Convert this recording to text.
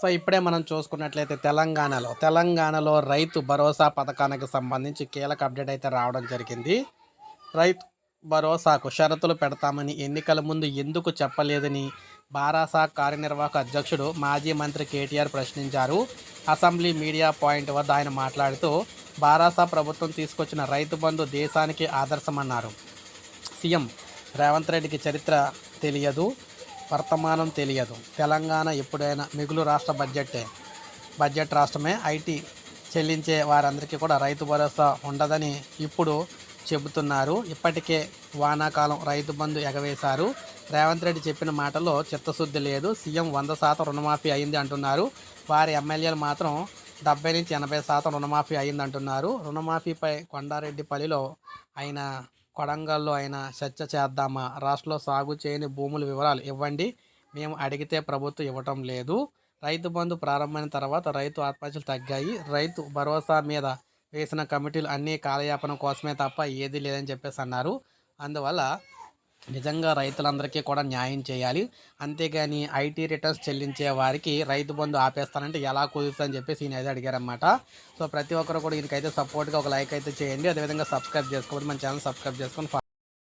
So ఇప్పుడే మనం చూసుకున్నట్లయితే తెలంగాణలో తెలంగాణలో రైతు భరోసా పథకానికి సంబంధించి కీలక అప్డేట్ అయితే రావడం జరిగింది. రైతు భరోసాకు షరతులు పెడతామని ఎన్నికల ముందు ఎందుకు చెప్పలేదని బారాసా కార్యనిర్వాహక అధ్యక్షుడు మాజీ మంత్రి కేటీఆర్ ప్రశ్నించారు. అసెంబ్లీ మీడియా పాయింట్ వద్ద ఆయన మాట్లాడుతూ బారాసా ప్రభుత్వం తీసుకొచ్చిన రైతు బంధు దేశానికి ఆదర్శమన్నారు. సీఎం రేవంత్ రెడ్డికి చరిత్ర తెలియదు. వర్తమానం తెలియదు. తెలంగాణ ఎప్పుడైనా మిగులు రాష్ట్ర బడ్జెటే. బడ్జెట్ రాష్ట్రమే. ఐటీ చెల్లించే వారందరికీ కూడా రైతు భరోసా ఉండదని ఇప్పుడు చెబుతున్నారు. ఇప్పటికే వానాకాలం రైతు బంధు ఎగవేశారు. రేవంత్ రెడ్డి చెప్పిన మాటలో చిత్తశుద్ధి లేదు. సీఎం వంద శాతం రుణమాఫీ అయింది అంటున్నారు. వారి ఎమ్మెల్యేలు మాత్రం డెబ్బై నుంచి ఎనభై శాతం రుణమాఫీ అయింది అంటున్నారు రుణమాఫీపై కొండారెడ్డిపల్లిలో ఆయన కొడంగల్లో అయినా చర్చ చేద్దామా? రాష్ట్రంలో సాగు చేయని భూముల వివరాలు ఇవ్వండి. మేము అడిగితే ప్రభుత్వం ఇవ్వటం లేదు. రైతు బంధు ప్రారంభమైన తర్వాత రైతు ఆత్మహత్యలు తగ్గాయి. రైతు భరోసా మీద వేసిన కమిటీలు అన్నీ కాలయాపన కోసమే తప్ప ఏది లేదని చెప్పేసి అన్నారు. అందువల్ల నిజంగా రైతులందరికీ కూడా న్యాయం చేయాలి. అంతేగాని ఐటీ రిటర్న్స్ చెల్లించే వారికి రైతు బంధు ఆపేస్తానంటే ఎలా కుదురుతుందని చెప్పేసి ఈయన అయితే అడిగారన్నమాట. సో ప్రతి ఒక్కరు కూడా ఈయనకైతే సపోర్ట్గా ఒక లైక్ అయితే చేయండి. అదేవిధంగా సబ్స్క్రైబ్ చేసుకోండి. మన ఛానల్ సబ్స్క్రైబ్ చేసుకొని